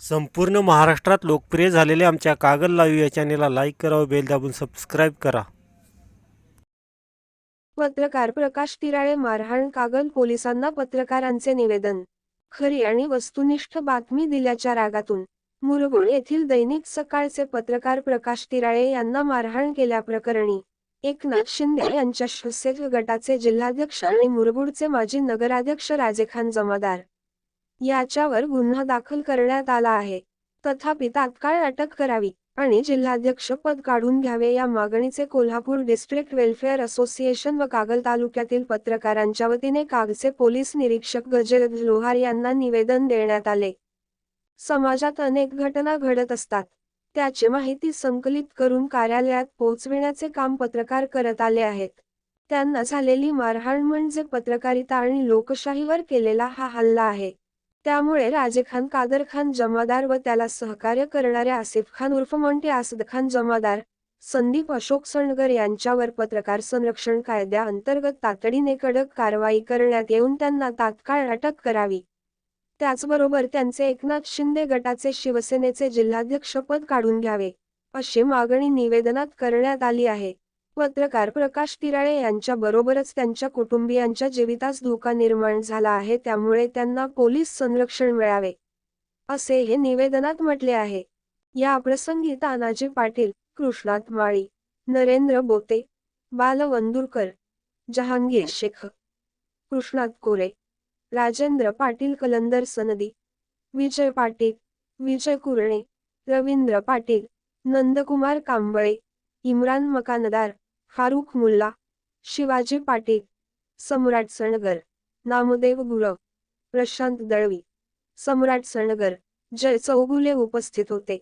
संपूर्ण महाराष्ट्रात लोकप्रिय झालेल्या आमच्या कागद लाईव्ह या चॅनेलला लाईक करा व बेल दाबून सबस्क्राईब करा. पत्रकार प्रकाश तिराळे मारहाण कागल पोलिसांना पत्रकारांचे निवेदन. खरी आणि वस्तुनिष्ठ बातमी दिल्याच्या रागातून. मुरगुड येथील दैनिक सकाळचे पत्रकार प्रकाश तिराळे यांना मारहाण केल्याप्रकरणी एकनाथ शिंदे यांच्या शिवसेक गटाचे जिल्हाध्यक्ष आणि मुरगुडचे माजी नगराध्यक्ष राजेखान जमादार. याच्यावर गुन्हा दाखल करण्यात आला आहे. तथापि तात्काळ अटक करावी आणि जिल्हाध्यक्ष पद काढून घ्यावे या मागणीचे कोल्हापूर डिस्ट्रिक्ट वेलफेअर असोसिएशन व कागल तालुक्यातील पत्रकारांच्या वतीने कागचे पोलीस निरीक्षक गजल लोहार यांना निवेदन देण्यात आले. समाजात अनेक घटना घडत असतात. त्याची माहिती संकलित करून कार्यालयात पोहोचविण्याचे काम पत्रकार करत आले आहेत. त्यांना झालेली मारहाण म्हणजे पत्रकारिता आणि लोकशाहीवर केलेला हा हल्ला आहे. त्यामुळे राजेखान कादर खान जमादार व त्याला सहकार्य करणाऱ्या आसिफ खान उर्फ मोंटे आसद खान जमादार संदीप अशोक सणगर यांच्यावर पत्रकार संरक्षण कायद्याअंतर्गत तातडीने कडक कारवाई करण्यात येऊन त्यांना तात्काळ अटक करावी. त्याचबरोबर त्यांचे एकनाथ शिंदे गटाचे शिवसेनेचे जिल्हाध्यक्षपद काढून घ्यावे अशी मागणी निवेदनात करण्यात आली आहे. पत्रकार प्रकाश तिराळे यांच्या बरोबरच त्यांच्या कुटुंबियांच्या जीवितास धोका निर्माण झाला आहे त्यामुळे त्यांना पोलीस संरक्षण मिळावे असे हे निवेदनात म्हटले आहे. या प्रसंगी तानाजी पाटील कृष्णात माळी नरेंद्र बोते बालवंदुरकर जहांगीर शेख कृष्णात कोरे राजेंद्र पाटील कलंदर सनदी विजय पाटील विजय कुरणे रवींद्र पाटील नंदकुमार कांबळे इम्रान मकानदार फारुख मुल्ला शिवाजी पाटील सम्राट सणगर नामदेव गुरव प्रशांत दळवी सम्राट सणगर जय चौगुले उपस्थित होते.